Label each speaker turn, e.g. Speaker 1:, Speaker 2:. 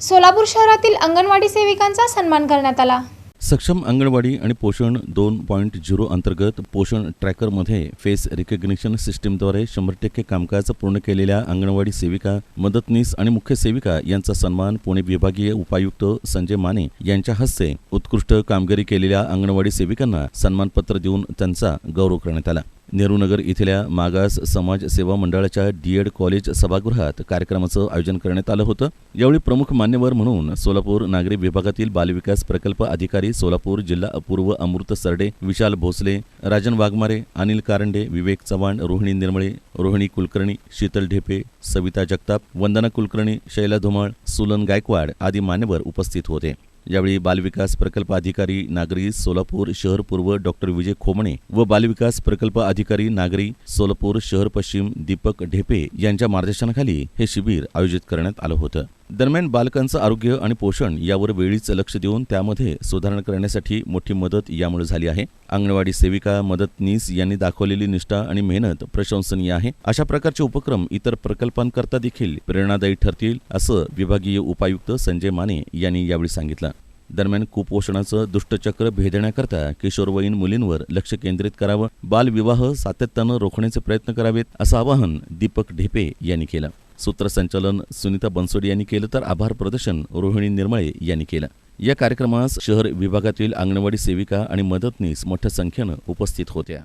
Speaker 1: सोलापूर शहरातील अंगणवाडी सेविकांचा सन्मान करण्यात आला.
Speaker 2: सक्षम अंगणवाडी आणि पोषण दोन पॉईंट झिरो अंतर्गत पोषण ट्रॅकरमध्ये फेस रिकग्निशन सिस्टीमद्वारे शंभर टक्के कामकाज पूर्ण केलेल्या अंगणवाडी सेविका मदतनीस आणि मुख्य सेविका यांचा सन्मान पुणे विभागीय उपायुक्त संजय माने यांच्या हस्ते उत्कृष्ट कामगिरी केलेल्या अंगणवाडी सेविकांना सन्मानपत्र देऊन त्यांचा गौरव करण्यात आला. नेहरूनगर इथल्या मागास समाज सेवा मंडळाच्या डीएड कॉलेज सभागृहात कार्यक्रमाचं आयोजन करण्यात आलं होतं. यावेळी प्रमुख मान्यवर म्हणून सोलापूर नागरी विभागातील बालविकास प्रकल्प अधिकारी सोलापूर जिल्हा अपूर्व अमृत सरडे विशाल भोसले राजन वाघमारे अनिल कारंडे विवेक चव्हाण रोहिणी निर्मळे रोहिणी कुलकर्णी शीतल ढेपे सविता जगताप वंदना कुलकर्णी शैला धुमाळ सुलन गायकवाड आदी मान्यवर उपस्थित होते. यावेळी बालविकास प्रकल्प अधिकारी नागरी सोलापूर शहर पूर्व डॉक्टर विजय खोमणे व बालविकास प्रकल्प अधिकारी नागरी सोलापूर शहर पश्चिम दीपक ढेपे यांच्या मार्गदर्शनाखाली हे शिबिर आयोजित करण्यात आलं होतं. दरम्यान बालकांचं आरोग्य आणि पोषण यावर वेळीच लक्ष देऊन त्यामध्ये सुधारणा करण्यासाठी मोठी मदत यामुळे झाली आहे. अंगणवाडी सेविका मदतनीस यांनी दाखवलेली निष्ठा आणि मेहनत प्रशंसनीय आहे. अशा प्रकारचे उपक्रम इतर प्रकल्पांकरता देखील प्रेरणादायी ठरतील असं विभागीय उपायुक्त संजय माने यांनी यावेळी सांगितलं. दरम्यान कुपोषणाचं दुष्टचक्र भेदण्याकरता किशोरवयीन मुलींवर लक्ष केंद्रित करावं बालविवाह सातत्यानं रोखण्याचे प्रयत्न करावेत असं आवाहन दीपक ढेपे यांनी केलं. सूत्रसंचालन सुनीता बनसोडे यांनी केलं तर आभार प्रदर्शन रोहिणी निर्मळे यांनी केलं. या कार्यक्रमास शहर विभागातील अंगणवाडी सेविका आणि मदतनीस मोठ्या संख्येनं उपस्थित होत्या.